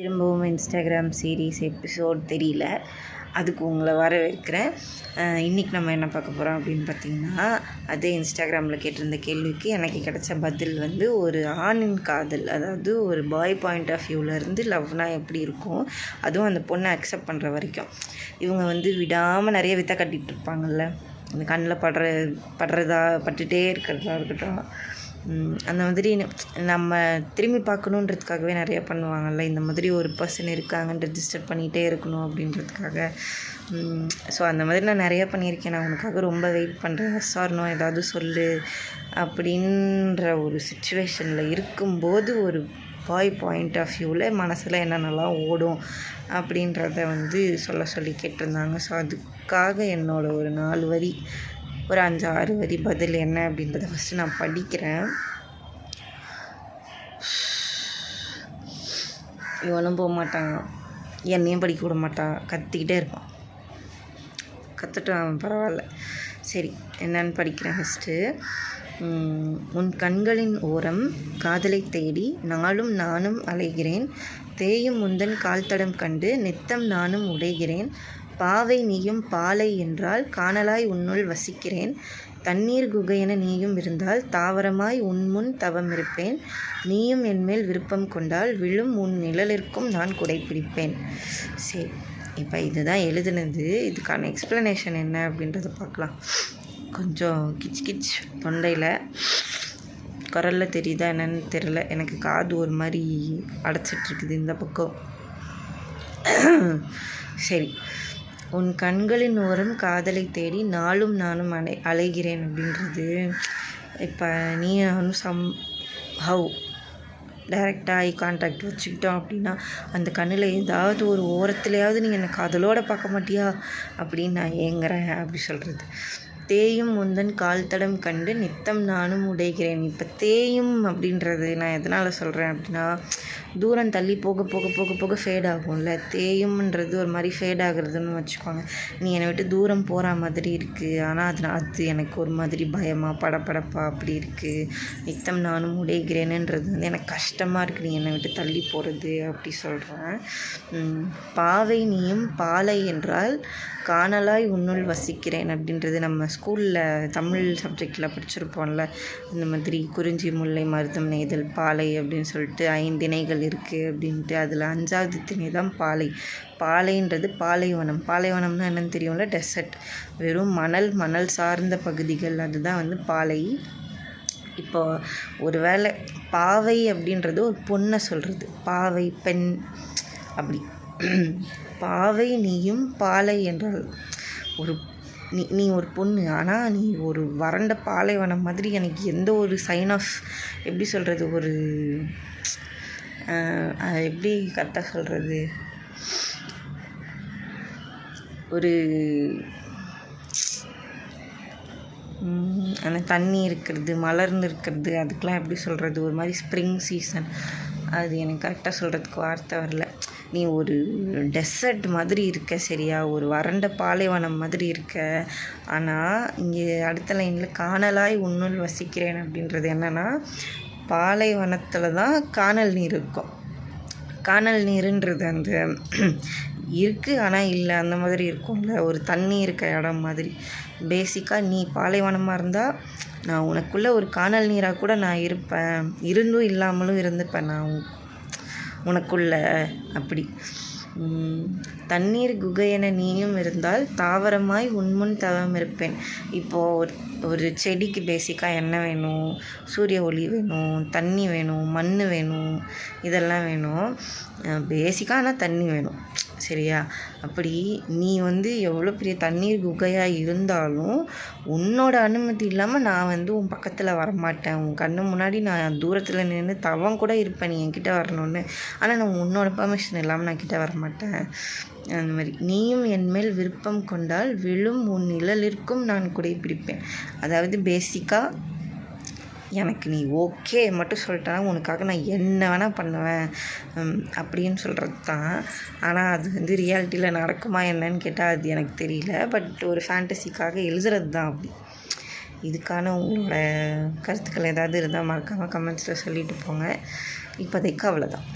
திரும்பவும் Instagram series episode தெரியல. அதுக்கு உங்களை வரவேற்கிறேன். இன்றைக்கி இன்னைக்கு நம்ம என்ன பார்க்க போகிறோம் அப்படின்னு பார்த்தீங்கன்னா அதே இன்ஸ்டாகிராமில் கேட்டிருந்த கேள்விக்கு எனக்கு கிடைச்ச பதில் வந்து ஒரு ஆணின் காதல். அதாவது ஒரு பாய் பாயிண்ட் ஆஃப் வியூவிலேருந்து லவ்னா எப்படி இருக்கும்? அதுவும் அந்த பொண்ணை அக்செப்ட் பண்ணுற வரைக்கும். இவங்க வந்து விடாமல் நிறைய வித்தை கட்டிகிட்டு இருப்பாங்கல்ல. அந்த கண்ணில் படுற படுறதா பட்டுட்டே இருக்கிறதா இருக்கட்டும். அந்த மாதிரி நம்ம திரும்பி பார்க்கணுன்றதுக்காகவே நிறைய பண்ணுவாங்கள்ல இந்த மாதிரி ஒரு பர்சன் இருக்காங்கன்னு ரெஜிஸ்டர் பண்ணிகிட்டே இருக்கணும் அப்படின்றதுக்காக. ஸோ அந்த மாதிரி நான் நிறையா பண்ணியிருக்கேன். நான் உனக்காக ரொம்ப வெயிட் பண்ணுறேன் சார்னோ ஏதாவது சொல்லு அப்படின்ற ஒரு சுச்சுவேஷனில் இருக்கும்போது ஒரு பாய் பாயிண்ட் ஆஃப் வியூவில் மனசில் என்னென்னலாம் ஓடும் அப்படின்றத வந்து சொல்ல சொல்லி கேட்டிருந்தாங்க. ஸோ அதுக்காக என்னோடய ஒரு நாலு வரி ஒரு அஞ்சு ஆறு வரி பதில் என்ன அப்படின்றத ஃபஸ்ட்டு நான் படிக்கிறேன். இவனும் போக மாட்டான். என்னையும் படிக்க விட மாட்டான். கத்திக்கிட்டே இருப்பான். கற்றுட்டும் பரவாயில்ல. சரி என்னன்னு படிக்கிறேன் ஃபஸ்ட்டு உன் கண்களின் ஓரம் காதலை தேடி நாளும் நானும் அலைகிறேன். தேயும் முந்தன் கால் தடம் கண்டு நித்தம் நானும் உடைகிறேன். பாவை நீயும் பாலை என்றால் காணலாய் உன்னுள் வசிக்கிறேன். தண்ணீர் குகையென நீயும் இருந்தால் தாவரமாய் உன்முன் தவம் இருப்பேன். நீயும் என்மேல் விருப்பம் கொண்டால் விழும் உன் நிழலிற்கும் நான் குடைப்பிடிப்பேன் சரி இப்போ இதுதான் எழுதுனது. இதுக்கான எக்ஸ்ப்ளனேஷன் என்ன அப்படின்றத பார்க்கலாம். கொஞ்சம் கிச் கிச் தொண்டையில் குரலில் தெரியுதா என்னன்னு தெரில எனக்கு காது ஒரு மாதிரி அடைச்சிட்ருக்குது இந்த பக்கம். சரி. உன் கண்களின் ஓரம் காதலை தேடி நாளும் நானும் அலை அலைகிறேன் அப்படின்றது. இப்போ நீ நானும் சம் ஹவ் டைரெக்டாக ஐ கான்டாக்ட் வச்சுக்கிட்டோம் அப்படின்னா அந்த கண்ணில் ஏதாவது ஒரு ஓரத்துலையாவது நீங்கள் என்னை காதலோடு பார்க்க மாட்டியா? அப்படின்னு நான் ஏங்குறேன் அப்படி சொல்கிறது தேயும் முந்தன் கால் தடம் கண்டு நித்தம் நானும் உடைகிறேன். இப்போ தேயும் அப்படின்றது நான் எதனால் சொல்கிறேன் அப்படின்னா தூரம் தள்ளி போக போக போக போக ஃபேட் ஆகும்ல. தேயும்ன்றது ஒரு மாதிரி ஃபேட் ஆகுறதுன்னு வச்சுக்கோங்க. நீ என்னை விட்டு தூரம் போகிற மாதிரி இருக்குது ஆனால் அது அது எனக்கு ஒரு மாதிரி பயமாக படபடப்பா அப்படி இருக்குது நித்தம் நானும் உடைகிறேனுன்றது வந்து எனக்கு கஷ்டமாக இருக்குது நீ என்னை விட்டு தள்ளி போகிறது அப்படி சொல்கிறேன் பாவை நீயும் பாலை என்றால் காணலாய் உன்னுள் வசிக்கிறேன் அப்படின்றது நம்ம ஸ்கூலில் தமிழ் சப்ஜெக்டில் படிச்சிருப்போம்ல. இந்த மாதிரி குறிஞ்சி முல்லை மருதம் நெய்தல் பாலை அப்படின்னு சொல்லிட்டு ஐந்திணைகள் இருக்குது அப்படின்ட்டு அதில் அஞ்சாவது திணை தான் பாலை. பாலைன்றது பாலைவனம். பாலைவனம்னா என்னன்னு தெரியும்ல? டெசர்ட் வெறும் மணல் மணல் சார்ந்த பகுதிகள். அதுதான் வந்து பாலை. இப்போ ஒரு வேளை பாவை அப்படின்றது ஒரு பொண்ணை சொல்கிறது பாவை பெண் அப்படி. பாவை நீயும் பாலை என்றால் ஒரு நீ நீ ஒரு பொண்ணு ஆனால் நீ ஒரு வறண்ட பாலைவனம் மாதிரி எனக்கு எந்த ஒரு சைன் ஆஃப் எப்படி சொல்கிறது ஒரு எப்படி கரெக்டாக சொல்கிறது ஒரு அந்த தண்ணி இருக்கிறது மலர்ந்து இருக்கிறது அதுக்கெலாம் எப்படி சொல்கிறது ஒரு மாதிரி ஸ்ப்ரிங் சீசன் அது எனக்கு கரெக்டாக சொல்கிறதுக்கு வார்த்தை வரல. நீ ஒரு டெசர்ட் மாதிரி இருக்க சரியா? ஒரு வறண்ட பாலைவனம் மாதிரி இருக்க. ஆனால் இங்கே அடுத்த லைனில் காணலாய் உன்னுள் வசிக்கிறேன் அப்படின்றது என்னென்னா பாலைவனத்தில் தான் காணல் நீர் இருக்கும். காணல் நீருன்றது அந்த இருக்குது ஆனால் இல்லை அந்த மாதிரி இருக்கும்ல. ஒரு தண்ணி இருக்க இடம் மாதிரி. பேசிக்காக நீ பாலைவனமாக இருந்தால் நான் உனக்குள்ளே ஒரு காணல் நீராக கூட நான் இருப்பேன். இருந்தும் இல்லாமலும் இருந்துப்பேன். நான் உனக்குள்ள. அப்படி. தண்ணீர் குகையென நீயும் இருந்தால் தாவரமாய் உன்முன் தவம் இருப்பேன். இப்போது ஒரு ஒரு செடிக்கு பேசிக்காக என்ன வேணும் சூரிய ஒளி வேணும் தண்ணி வேணும் மண் வேணும் இதெல்லாம் வேணும். பேசிக்காக ஆனால் தண்ணி வேணும். சரியா? அப்படி நீ வந்து எவ்வளோ பெரிய தண்ணீர் குகையாக இருந்தாலும் உன்னோட அனுமதி இல்லாமல் நான் வந்து உன் பக்கத்தில் வரமாட்டேன். உன் கண்ணு முன்னாடி நான் தூரத்தில் நின்று தவம் கூட இருப்பேன். நீ என்கிட்ட வரணும்னு. ஆனால் நான் உன்னோட பெர்மிஷன் இல்லாமல் நான் கிட்ட வரமாட்டேன். அந்த மாதிரி. நீயும் என் மேல் விருப்பம் கொண்டால் விழும் உன் நிழலிற்கும் நான் குடைப்பிடிப்பேன் அதாவது பேசிக்காக எனக்கு நீ ஓகே மட்டும் சொல்லிட்டேன்னா உனக்காக நான் என்ன வேணால் பண்ணுவேன். அப்படின்னு சொல்கிறது தான் ஆனால் அது வந்து ரியாலிட்டியில் நடக்குமா என்னன்னு கேட்டால் அது எனக்கு தெரியல. பட் ஒரு ஃபேண்டசிக்காக எழுதுறது தான் அப்படி. இதுக்கான உங்களோட கருத்துக்கள் ஏதாவது இருந்தால் மறக்காமல் கமெண்ட்ஸில் சொல்லிட்டு போங்க. இப்போதைக்கு அவ்வளோதான்